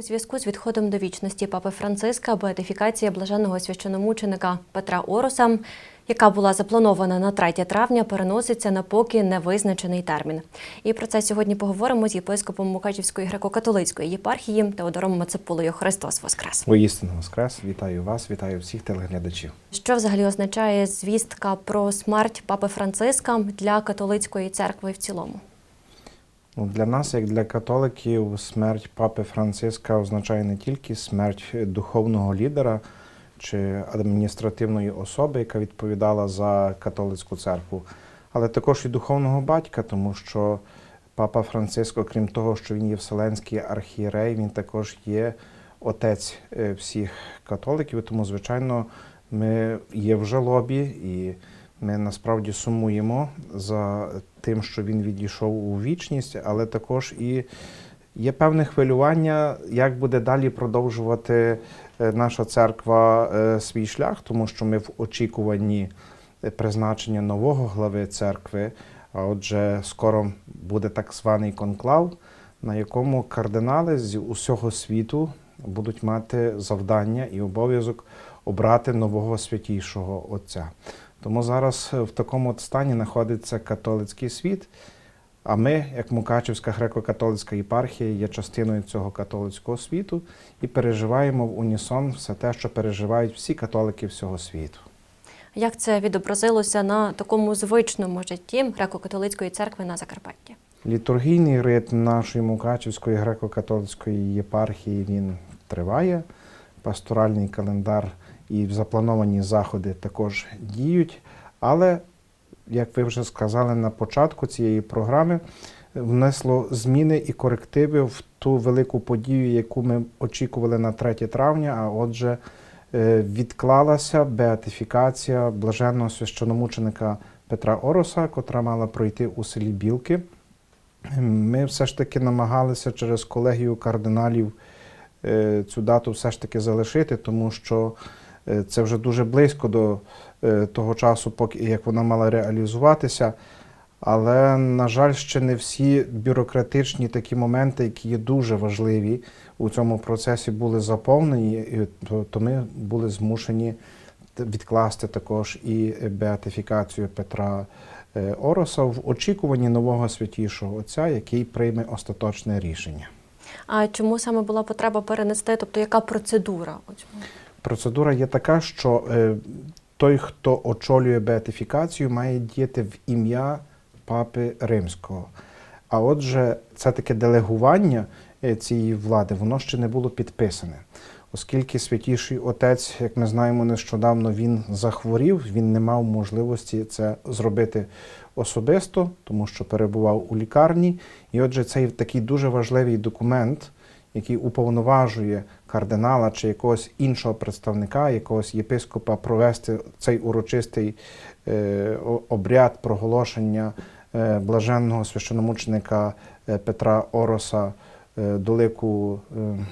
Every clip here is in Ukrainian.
У зв'язку з відходом до вічності папи Франциска беатифікація блаженного священомученика Петра Ороса, яка була запланована на 3 травня, переноситься на поки невизначений термін. І про це сьогодні поговоримо з єпископом Мукачівської греко-католицької єпархії Теодором Мацепулою. Христос Воскрес! Воістину Воскрес, вітаю вас, вітаю всіх телеглядачів. Що взагалі означає звістка про смерть папи Франциска для католицької церкви в цілому? Ну, Для нас, як для католиків, смерть папи Франциска означає не тільки смерть духовного лідера чи адміністративної особи, яка відповідала за католицьку церкву, але також і духовного батька, тому що папа Франциск, окрім того, що він є вселенський архієрей, він також є отець е, всіх католиків. Тому, звичайно, ми є в жалобі і ми насправді сумуємо за тим, що він відійшов у вічність, але також і є певне хвилювання, як буде далі продовжувати е, наша церква е, свій шлях, тому що ми в очікуванні призначення нового глави церкви. А отже, скоро буде так званий конклав, на якому кардинали з усього світу будуть мати завдання і обов'язок обрати нового святійшого отця. Тому зараз в такому от стані знаходиться католицький світ. А ми, як Мукачівська греко-католицька єпархія, є частиною цього католицького світу і переживаємо в унісон все те, що переживають всі католики всього світу. Як це відобразилося на такому звичному житті греко-католицької церкви на Закарпатті? Літургійний ритм нашої Мукачівської греко-католицької єпархії він триває. Пасторальний календар і заплановані заходи також діють. Але, як ви вже сказали на початку цієї програми, внесло зміни і корективи в ту велику подію, яку ми очікували на 3 травня. А отже, е, відклалася беатифікація блаженного священомученика Петра Ороса, котра мала пройти у селі Білки. Ми все ж таки намагалися через колегію кардиналів е, цю дату все ж таки залишити, тому що це вже дуже близько до е, того часу, поки як вона мала реалізуватися. Але, на жаль, ще не всі бюрократичні такі моменти, які є дуже важливі у цьому процесі, були заповнені, то, то ми були змушені відкласти також і беатифікацію Петра е, Ороса в очікуванні нового святішого отця, який прийме остаточне рішення. А чому саме була потреба перенести? Тобто, яка процедура? Процедура є така, що е, той, хто очолює беатифікацію, має діяти в ім'я папи римського. А отже, це таке делегування е, цієї влади, воно ще не було підписане. Оскільки святіший отець, як ми знаємо, нещодавно він захворів, він не мав можливості це зробити особисто, тому що перебував у лікарні. І отже, цей такий дуже важливий документ, який уповноважує кардинала чи якогось іншого представника, якогось єпископа провести цей урочистий е, обряд проголошення е, блаженного священомученика е, Петра Ороса до лику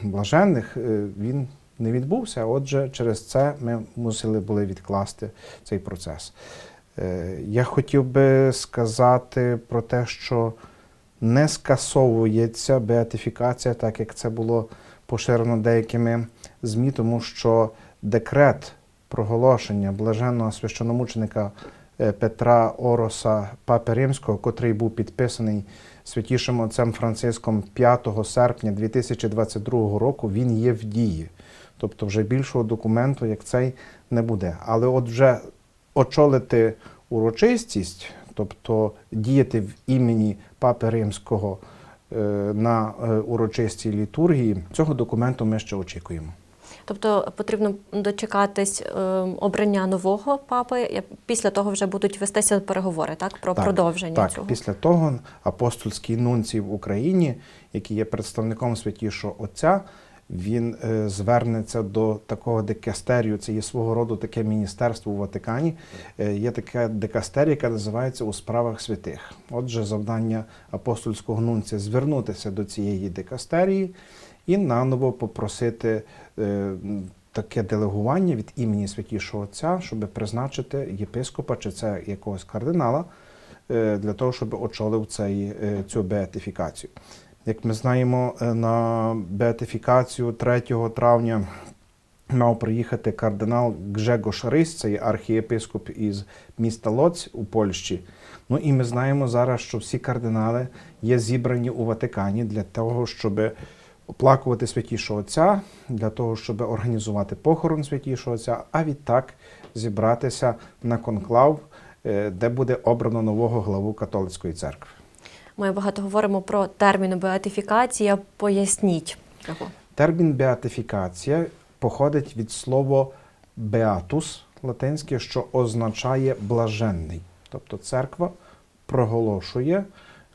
блаженних, він не відбувся. Отже, через це ми мусили були відкласти цей процес. Я хотів би сказати про те, що не скасовується беатифікація, так як це було поширено деякими ЗМІ, тому що декрет проголошення блаженного священомученика е, Петра Ороса Папи Римського, котрий був підписаний святішим отцем Франциском 5 серпня 2022 року, він є в дії. Тобто вже більшого документу, як цей, не буде. Але от вже очолити урочистість, тобто діяти в імені Папи Римського е, на е, урочистій літургії, цього документу ми ще очікуємо. Тобто потрібно дочекатись е, обрання нового папи. Після того вже будуть вестися переговори, так про Так, продовження так, цього. після того апостольський нунцій в Україні, який є представником святішого Отця, він е, звернеться до такого дикастерію. Це є свого роду таке міністерство у Ватикані. Е, є така дикастерія, яка називається у справах святих. Отже, завдання апостольського нунція звернутися до цієї дикастерії і наново попросити. е, Таке делегування від імені святішого Отця, щоб призначити єпископа чи це якогось кардинала, для того, щоб очолив цей, цю беатифікацію. Як ми знаємо, е, на беатифікацію 3 травня мав приїхати кардинал Гжегош Рись, це архієпископ із міста Лоць у Польщі. Ну і ми знаємо зараз, що всі кардинали є зібрані у Ватикані для того, щоб оплакувати святішого Отця, для того, щоб організувати похорон святішого Отця, а відтак зібратися на конклав, е, де буде обрано нового главу католицької церкви. Ми багато говоримо про термін беатифікація. Поясніть його. Термін беатифікація походить від слова beatus латинське, що означає блаженний. Тобто церква проголошує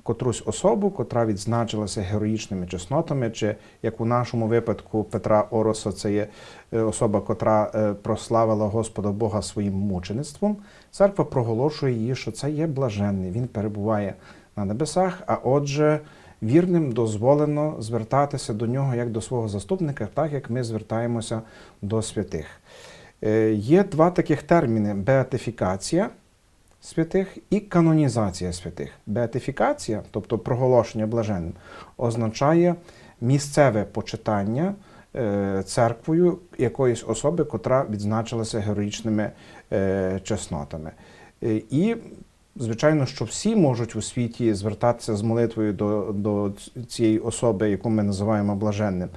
котрусь особу, котра відзначилася героїчними чеснотами, чи як у нашому випадку Петра Ороса, це є е, особа, котра е, прославила Господа Бога своїм мучеництвом. Церква проголошує її, що це є блаженний. Він перебуває на небесах, а отже, вірним дозволено звертатися до нього як до свого заступника, так як ми звертаємося до святих. Е, Є два таких терміни: беатифікація святих і канонізація святих. Беатифікація, тобто проголошення блаженним, означає місцеве почитання е, церквою якоїсь особи, котра відзначилася героїчними е, чеснотами. І Звичайно, що всі можуть у світі звертатися з молитвою до, до цієї особи, яку ми називаємо блаженним.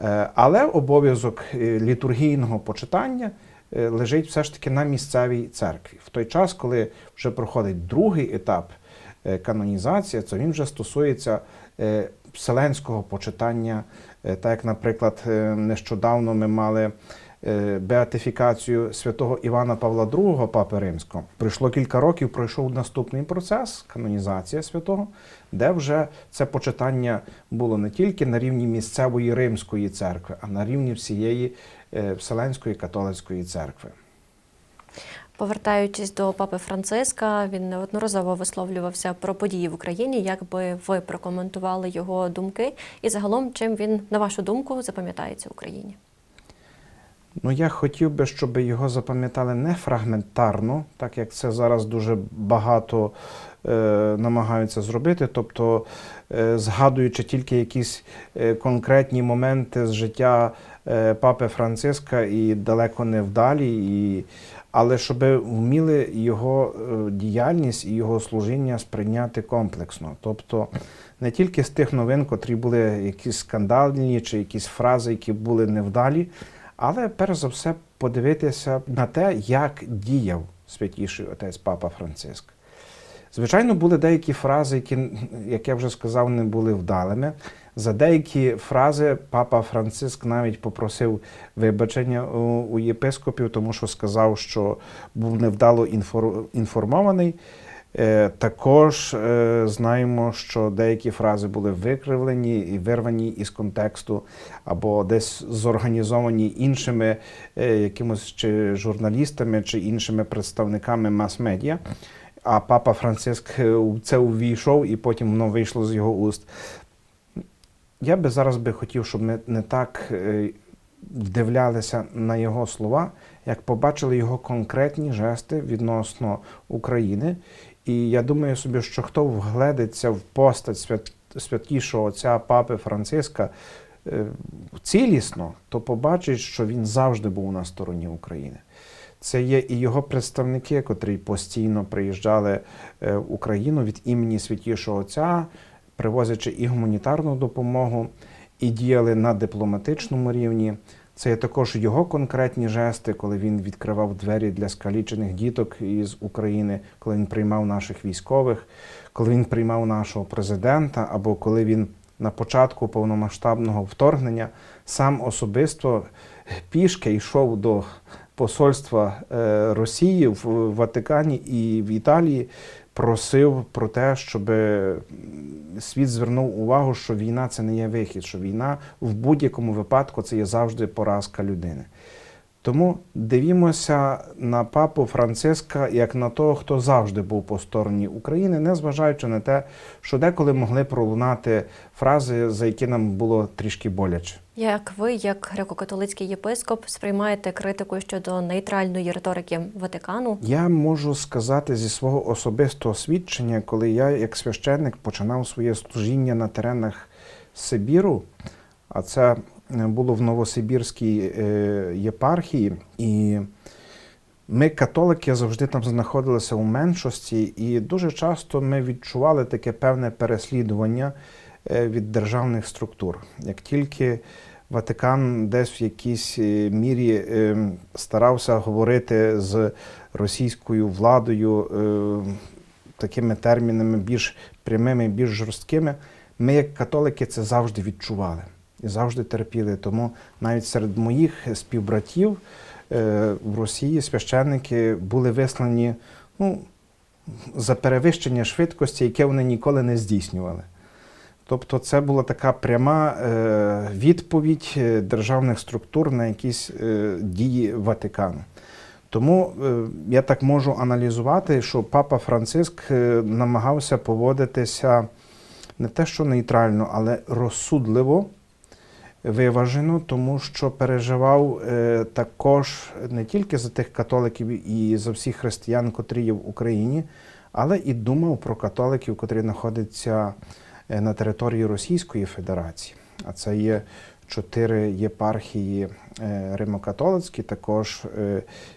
Е, Але обов'язок е, літургійного почитання е, лежить все ж таки на місцевій церкві. В той час, коли вже проходить другий етап канонізація, то він вже стосується вселенського почитання. Так як, наприклад, нещодавно ми мали беатифікацію святого Івана Павла II, папи Римського. Пройшло кілька років, пройшов наступний процес канонізація святого, де вже це почитання було не тільки на рівні місцевої римської церкви, а на рівні всієї е, Вселенської католицької церкви. Повертаючись до папи Франциска, він неодноразово висловлювався про події в Україні. Як би ви прокоментували його думки, і загалом, чим він, на вашу думку, запам'ятається Україні? Ну, я хотів би, щоб його запам'ятали не фрагментарно, так як це зараз дуже багато е, намагаються зробити, тобто е, згадуючи тільки якісь е, конкретні моменти з життя е, папи Франциска і далеко не вдалі, і, але щоб вміли його е, діяльність і його служіння сприйняти комплексно. Тобто не тільки з тих новин, котрі були якісь скандальні чи якісь фрази, які були невдалі, але перш за все подивитися на те, як діяв святіший отець Папа Франциск. Звичайно, були деякі фрази, які, як я вже сказав, не були вдалими. За деякі фрази папа Франциск навіть попросив вибачення у, єпископів, тому що сказав, що був невдало інфор- інформований. Е, Також е, знаємо, що деякі фрази були викривлені і вирвані із контексту, або десь зорганізовані іншими е, якимось чи журналістами, чи іншими представниками мас-медіа. А папа Франциск це увійшов, і потім воно вийшло з його уст. Я би зараз би хотів, щоб ми не так вдивлялися на його слова, як побачили його конкретні жести відносно України. І я думаю собі, що хто вгледиться в постать свят, святішого отця папи Франциска е, цілісно, то побачить, що він завжди був на стороні України. Це є і його представники, котрі постійно приїжджали е, в Україну від імені Святішого Отця, привозячи і гуманітарну допомогу, і діяли на дипломатичному рівні. Це є також його конкретні жести, коли він відкривав двері для скалічених діток із України, коли він приймав наших військових, коли він приймав нашого президента, або коли він на початку повномасштабного вторгнення сам особисто пішки йшов до посольства е, Росії в Ватикані і в Італії, просив про те, щоб світ звернув увагу, що війна це не є вихід, що війна в будь-якому випадку це є завжди поразка людини. Тому дивімося на папу Франциска як на того, хто завжди був по стороні України, незважаючи на те, що деколи могли пролунати фрази, за які нам було трішки боляче. Як ви, як греко-католицький єпископ, сприймаєте критику щодо нейтральної риторики Ватикану? Я можу сказати зі свого особистого свідчення, коли я, як священник, починав своє служіння на теренах Сибіру, а це було в Новосибірській е, єпархії. І ми, католики, завжди там знаходилися у меншості, і дуже часто ми відчували таке певне переслідування е, від державних структур. Як тільки Ватикан десь в якійсь е, мірі старався говорити з російською владою такими термінами більш прямими, більш жорсткими, ми, як католики, це завжди відчували і завжди терпіли. Тому навіть серед моїх співбратів е, в Росії священники були вислані ну, за перевищення швидкості, яке вони ніколи не здійснювали. Тобто це була така пряма е, відповідь е, державних структур на якісь дії Ватикану. Тому я так можу аналізувати, що папа Франциск намагався поводитися не те, що нейтрально, але розсудливо, виважено, тому що переживав е, також не тільки за тих католиків і за всіх християн, котрі є в Україні, але і думав про католиків, котрі знаходяться е, на території Російської Федерації. А це є чотири єпархії е, римокатолицькі, також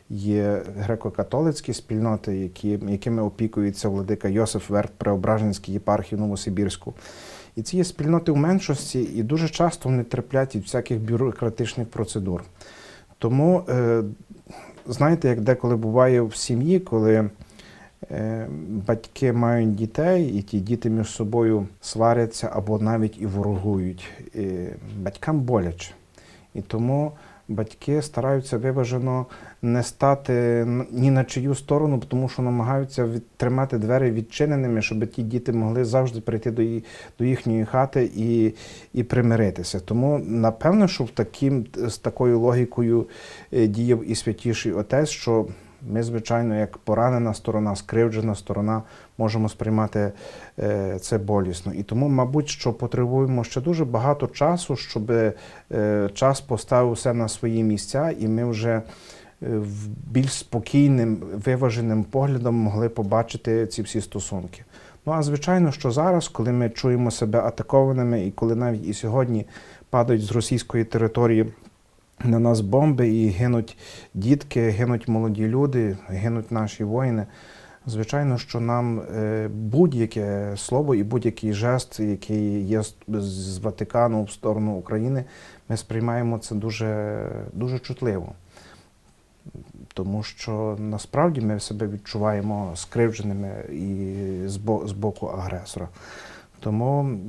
є греко-католицькі спільноти, які, якими опікується владика Йосиф Верт Преображенській єпархії Новосибірську. І ці є спільноти в меншості, і дуже часто вони терплять від всяких бюрократичних процедур. Тому, е, знаєте, як деколи буває в сім'ї, коли е, батьки мають дітей, і ті діти між собою сваряться або навіть і ворогують. І батькам боляче. І тому батьки стараються виважено не стати ні на чию сторону, тому що намагаються тримати двері відчиненими, щоб ті діти могли завжди прийти до, її, до їхньої хати і, і примиритися. Тому напевно, що в таким, з такою логікою е, діяв і святіший отець, що ми, звичайно, як поранена сторона, скривджена сторона, можемо сприймати е, це болісно. І тому, мабуть, що потребуємо ще дуже багато часу, щоб е, час поставив все на свої місця, і ми вже е, більш спокійним, виваженим поглядом могли побачити ці всі стосунки. Ну а звичайно, що зараз, коли ми чуємо себе атакованими, і коли навіть і сьогодні падають з російської території на нас бомби і гинуть дітки, гинуть молоді люди, гинуть наші воїни. Звичайно, що нам е, будь-яке слово і будь-який жест, який є з- Ватикану в сторону України, ми сприймаємо це дуже, дуже чутливо. Тому що насправді ми себе відчуваємо скривдженими і з боку агресора. Тому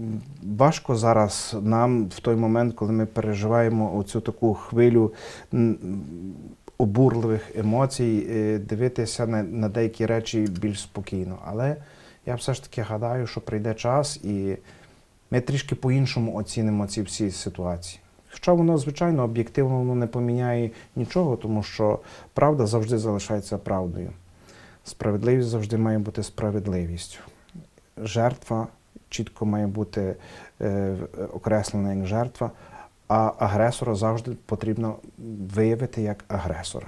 важко зараз нам в той момент, коли ми переживаємо оцю таку хвилю обурливих емоцій, е, дивитися на, на деякі речі більш спокійно. Але я все ж таки гадаю, що прийде час і ми трішки по-іншому оцінимо ці всі ситуації. Хоча воно, звичайно, об'єктивно воно не поміняє нічого, тому що правда завжди залишається правдою. Справедливість завжди має бути справедливістю. Жертва чітко має бути е, окреслена як жертва, а агресора завжди потрібно виявити як агресора.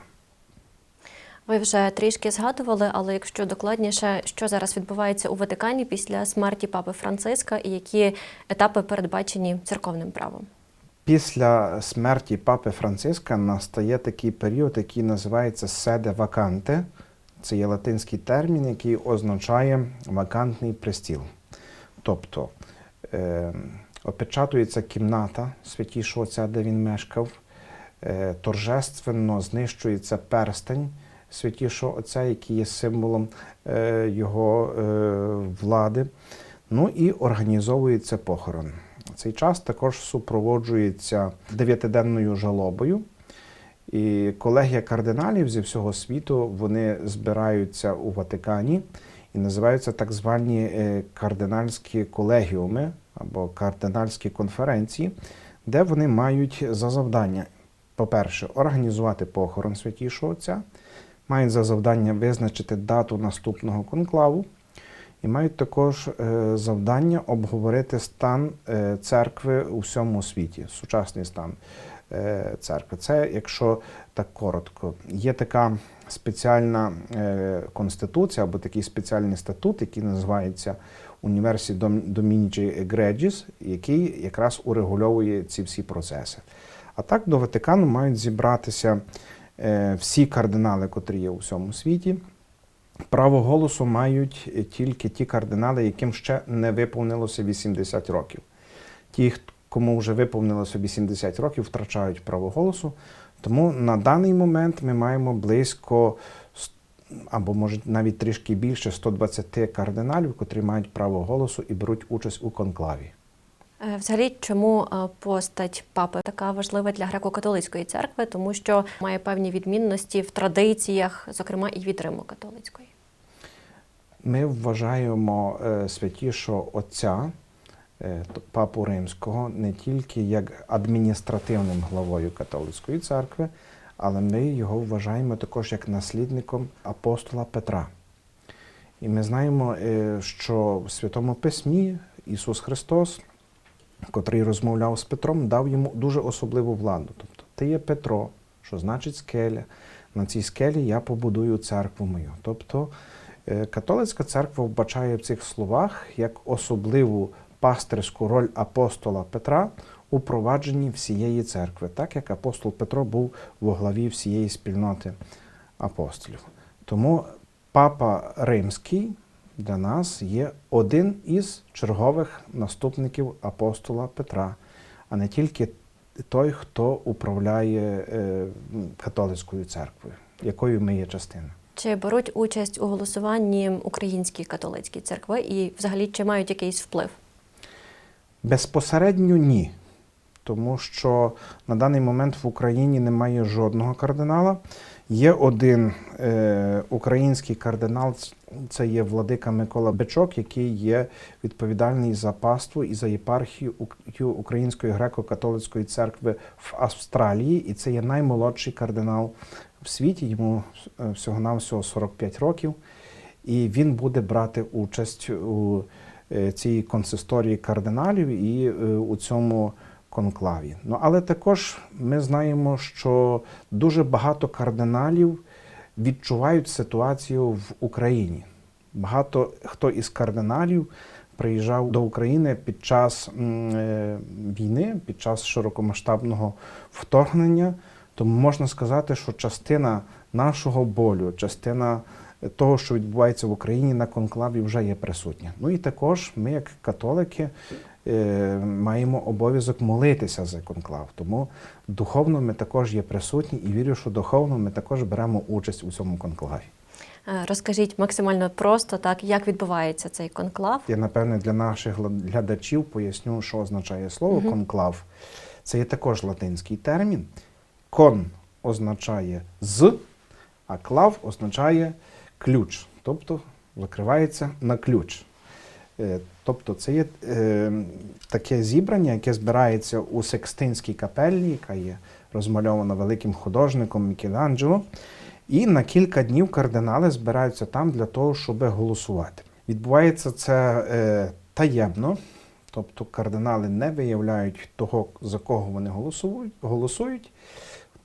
Ви вже трішки згадували, але якщо докладніше, що зараз відбувається у Ватикані після смерті папи Франциска і які етапи передбачені церковним правом? Після смерті папи Франциска настає такий період, який називається седе ваканте. Це є латинський термін, який означає вакантний престіл. Тобто е, опечатується кімната святішого отця, де він мешкав, е, торжественно знищується перстень святішого отця, який є символом е, його е, влади. Ну і організовується похорон. Цей час також супроводжується дев'ятиденною жалобою. І колегія кардиналів зі всього світу вони збираються у Ватикані і називаються так звані е, кардинальські колегіуми або кардинальські конференції, де вони мають за завдання, по-перше, організувати похорон святішого отця, мають за завдання визначити дату наступного конклаву, і мають також е, завдання обговорити стан е, церкви у всьому світі, сучасний стан церкви. Це, якщо так коротко, є така спеціальна е, конституція або такий спеціальний статут, який називається Універсі Домініджі Егреджіс, який якраз урегульовує ці всі процеси. А так до Ватикану мають зібратися е, всі кардинали, котрі є у всьому світі. Право голосу мають тільки ті кардинали, яким ще не виповнилося 80 років. Ті, кому вже виповнилося 80 років, втрачають право голосу. Тому на даний момент ми маємо близько або може навіть трішки більше 120 кардиналів, котрі мають право голосу і беруть участь у конклаві. Е, Взагалі, чому е, постать папи така важлива для греко-католицької церкви, тому що має певні відмінності в традиціях, зокрема і від Римо-католицької. Ми вважаємо е, святішого Отця, Папу Римського, не тільки як адміністративним главою католицької церкви, але ми його вважаємо також як наслідником апостола Петра. І ми знаємо, е, що в Святому Письмі Ісус Христос, котрий розмовляв з Петром, дав йому дуже особливу владу. Тобто, ти є Петро, що значить скеля. На цій скелі я побудую церкву мою. Тобто е, католицька церква вбачає в цих словах як особливу пастирську роль апостола Петра у провадженні всієї церкви, так як апостол Петро був во главі всієї спільноти апостолів. Тому папа Римський для нас є один із чергових наступників апостола Петра, а не тільки той, хто управляє е, католицькою церквою, якою ми є частина. Чи беруть участь у голосуванні українські католицькі церкви і взагалі чи мають якийсь вплив? Безпосередньо ні. Тому що на даний момент в Україні немає жодного кардинала. Є один е, український кардинал, це є владика Микола Бичок, який є відповідальний за паству і за єпархію Української греко-католицької церкви в Австралії. І це є наймолодший кардинал в світі. Йому е, всього-навсього 45 років. І він буде брати участь у цій консисторії кардиналів і е, у цьому конклаві. Ну, але також ми знаємо, що дуже багато кардиналів відчувають ситуацію в Україні. Багато хто із кардиналів приїжджав до України під час е, війни, під час широкомасштабного вторгнення. Тому можна сказати, що частина нашого болю, частина того, що відбувається в Україні на конклаві, вже є присутня. Ну і також ми, як католики, е, маємо обов'язок молитися за конклав. Тому духовно ми також є присутні і вірю, що духовно ми також беремо участь у цьому конклаві. Е, Розкажіть максимально просто так, як відбувається цей конклав. Я напевне для наших глядачів поясню, що означає слово конклав. Це є також латинський термін. Кон означає з, а клав означає ключ, тобто закривається на ключ. Е, Тобто це є е, таке зібрання, яке збирається у Секстинській капеллі, яка є розмальована великим художником Мікеланджело. І на кілька днів кардинали збираються там для того, щоб голосувати. Відбувається це е, таємно, тобто кардинали не виявляють того, за кого вони голосують.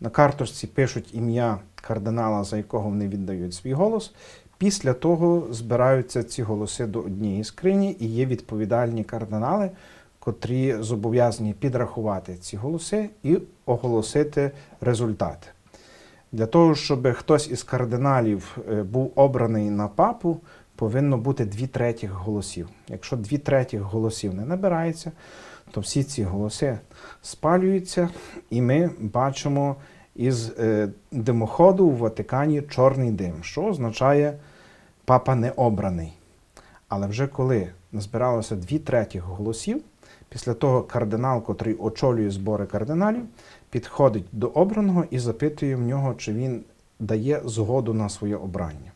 На карточці пишуть ім'я кардинала, за якого вони віддають свій голос. Після того збираються ці голоси до однієї скрині, і є відповідальні кардинали, котрі зобов'язані підрахувати ці голоси і оголосити результати. Для того, щоб хтось із кардиналів е, був обраний на папу, повинно бути дві третіх голосів. Якщо дві третіх голосів не набирається, то всі ці голоси спалюються, і ми бачимо із е, димоходу в Ватикані чорний дим, що означає папа не обраний. Але вже коли назбиралося дві третіх голосів, після того кардинал, котрий очолює збори кардиналів, підходить до обраного і запитує в нього, чи він дає згоду на своє обрання.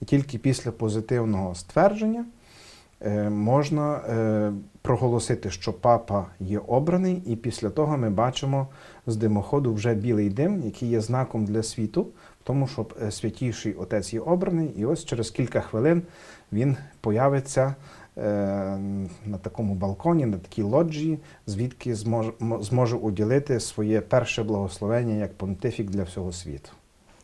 І тільки після позитивного ствердження можна е, проголосити, що папа є обраний, і після того ми бачимо з димоходу вже білий дим, який є знаком для світу, в тому, що е, святіший отець є обраний, і ось через кілька хвилин він появиться е, на такому балконі, на такій лоджії, звідки зможе, зможе уділити своє перше благословення як понтифік для всього світу.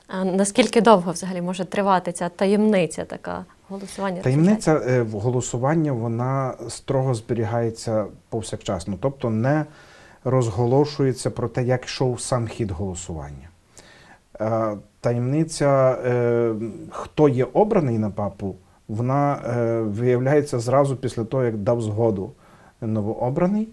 А наскільки довго взагалі може тривати ця таємниця така голосування? Таємниця е, в голосування вона строго зберігається повсякчасно, тобто не розголошується про те, як йшов сам хід голосування. Е, Таємниця, е, хто є обраний на папу, вона виявляється зразу після того, як дав згоду новообраний.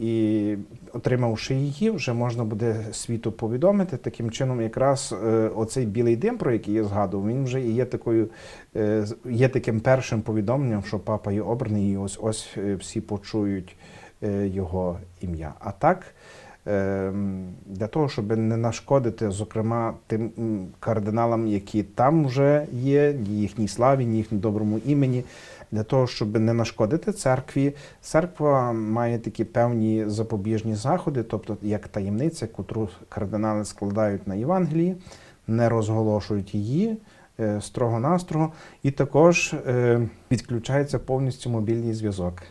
І отримавши її, вже можна буде світу повідомити. Таким чином, якраз е, оцей білий дим, про який я згадував, він вже і є такою, е, є таким першим повідомленням, що папа є обраний, і ось ось е, всі почують його ім'я. А так, е, для того, щоб не нашкодити, зокрема, тим кардиналам, які там вже є, ні їхній славі, ні їхньому доброму імені. Для того, щоб не нашкодити церкві, церква має такі певні запобіжні заходи, тобто як таємниця, котру кардинали складають на Євангелії, не розголошують її е, строго-настрого, і також е, відключається повністю мобільний зв'язок.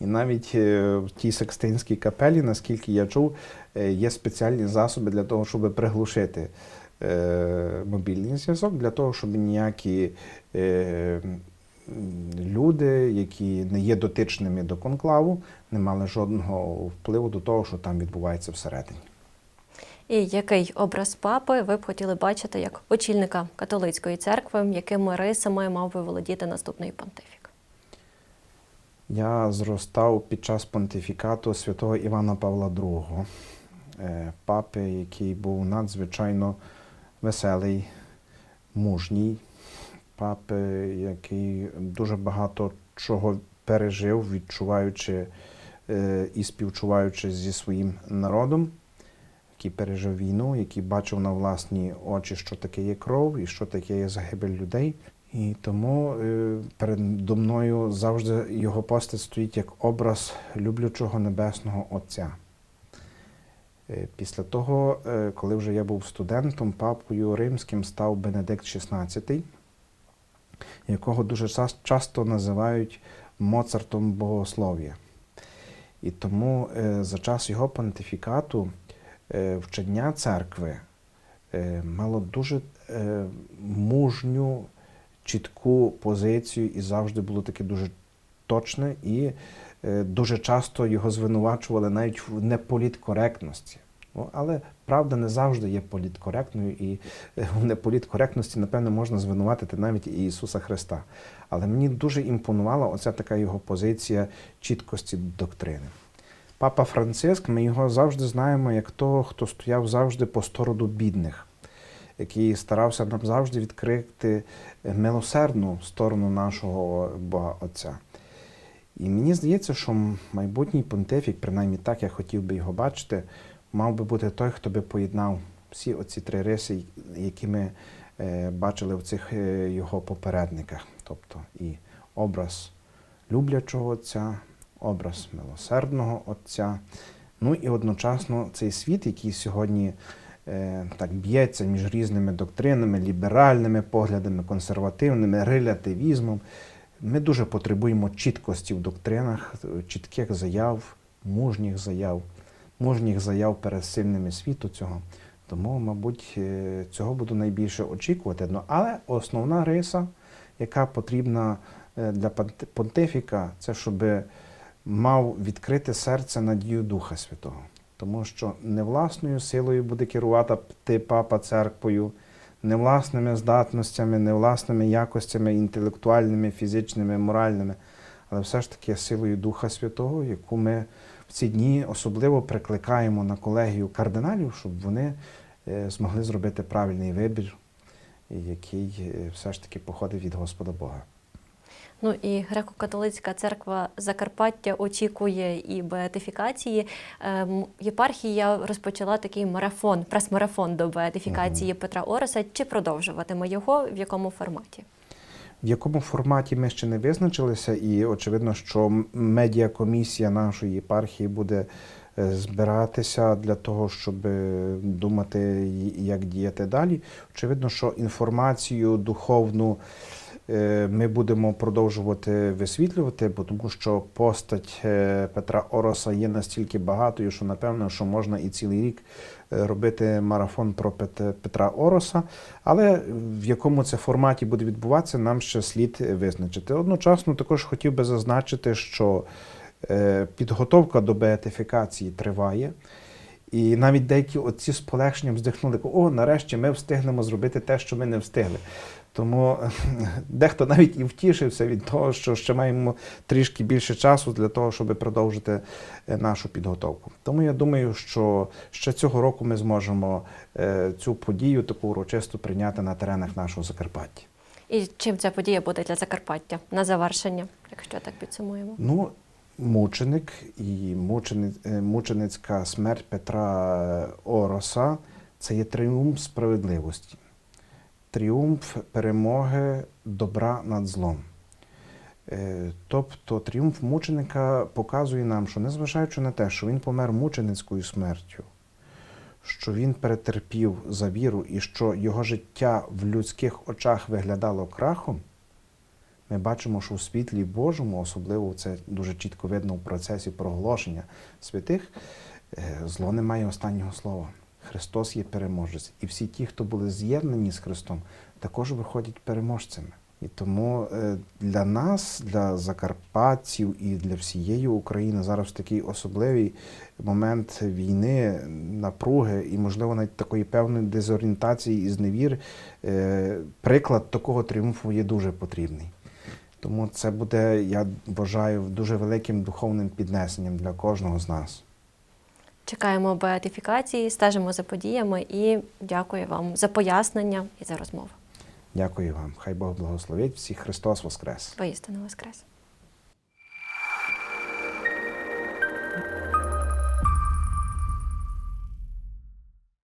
І навіть е, в тій секстинській капелі, наскільки я чув, є спеціальні засоби для того, щоб приглушити мобільний зв'язок, для того, щоб ніякі люди, які не є дотичними до конклаву, не мали жодного впливу до того, що там відбувається всередині. І який образ папи ви б хотіли бачити як очільника католицької церкви, якими рисами мав би володіти наступний понтифік? Я зростав під час понтифікату святого Івана Павла II, е, папи, який був надзвичайно веселий, мужній, папи, який дуже багато чого пережив, відчуваючи е, і співчуваючи зі своїм народом, який пережив війну, який бачив на власні очі, що таке є кров і що таке є загибель людей. І тому е, передо мною завжди його постать стоїть як образ люблячого небесного Отця. Е, Після того, коли вже я був студентом, папою римським став Бенедикт XVI, якого дуже часто називають Моцартом богослов'я. І тому е, за час його понтифікату е, вчення церкви е, мало дуже мужню, чітку позицію і завжди було таке дуже точне, і дуже часто його звинувачували навіть в неполіткоректності. Але правда не завжди є політкоректною, і е, в неполіткоректності, напевно, можна звинуватити навіть і Ісуса Христа. Але мені дуже імпонувала оця така його позиція чіткості доктрини. Папа Франциск, ми його завжди знаємо як того, хто стояв завжди по сторону бідних, який старався нам завжди відкрити милосердну сторону нашого Бога Отця. І мені здається, що майбутній понтифік, принаймні так я хотів би його бачити, мав би бути той, хто би поєднав всі оці три риси, які ми е, бачили в цих е, його попередниках. Тобто і образ люблячого Отця, образ милосердного Отця. Ну і одночасно цей світ, який сьогодні е, так б'ється між різними доктринами, ліберальними поглядами, консервативними, релятивізмом. Ми дуже потребуємо чіткості в доктринах, чітких заяв, мужніх заяв, мужніх заяв перед сильними світу цього. Тому, мабуть, е, цього буду найбільше очікувати. Ну, але основна риса, яка потрібна е, для понтифіка, це щоб мав відкрите серце на дію Духа Святого. Тому що не власною силою буде керувати ти папа церквою, не власними здатностями, не власними якостями інтелектуальними, фізичними, моральними, але все ж таки силою Духа Святого, яку ми в ці дні особливо прикликаємо на колегію кардиналів, щоб вони е, змогли зробити правильний вибір, який е, все ж таки походить від Господа Бога. Ну і греко-католицька церква Закарпаття очікує і беатифікації. Ем, Єпархія розпочала такий марафон, прес-марафон до беатифікації Петра Ороса. Чи продовжуватиме його? В якому форматі? В якому форматі ми ще не визначилися, і очевидно, що медіакомісія нашої єпархії буде е, збиратися для того, щоб е, думати, як діяти далі. Очевидно, що інформацію духовну е, ми будемо продовжувати висвітлювати, бо тому що постать Петра Ороса є настільки багатою, що напевно, що можна і цілий рік робити марафон про Пет- Петра Ороса. Але в якому це форматі буде відбуватися, нам ще слід визначити. Одночасно також хотів би зазначити, що е, підготовка до беатифікації триває. І навіть деякі отці з полегшенням здихнули, о, нарешті ми встигнемо зробити те, що ми не встигли. Тому дехто навіть і втішився від того, що ще маємо трішки більше часу для того, щоб продовжити е, нашу підготовку. Тому я думаю, що ще цього року ми зможемо е, цю подію таку урочисту прийняти на теренах нашого Закарпаття. І чим ця подія буде для Закарпаття на завершення, якщо так підсумуємо? Ну, мученик і е, мученицька смерть Петра Ороса це є тріумф справедливості, тріумф перемоги добра над злом. Е, Тобто тріумф мученика показує нам, що незважаючи на те, що він помер мученицькою смертю, що він перетерпів за віру і що його життя в людських очах виглядало крахом, ми бачимо, що у світлі Божому, особливо це дуже чітко видно в процесі проголошення святих, е, зло не має останнього слова. Христос є переможець. І всі ті, хто були з'єднані з Христом, також виходять переможцями. І тому е, для нас, для закарпатців і для всієї України зараз такий особливий момент війни, напруги і, можливо, навіть такої певної дезорієнтації і зневір, е, приклад такого тріумфу є дуже потрібний. Тому це буде, я вважаю, дуже великим духовним піднесенням для кожного з нас. Чекаємо беатифікації, стежимо за подіями і дякую вам за пояснення і за розмову. Дякую вам. Хай Бог благословить всіх. Христос Воскрес! Воістину Воскрес!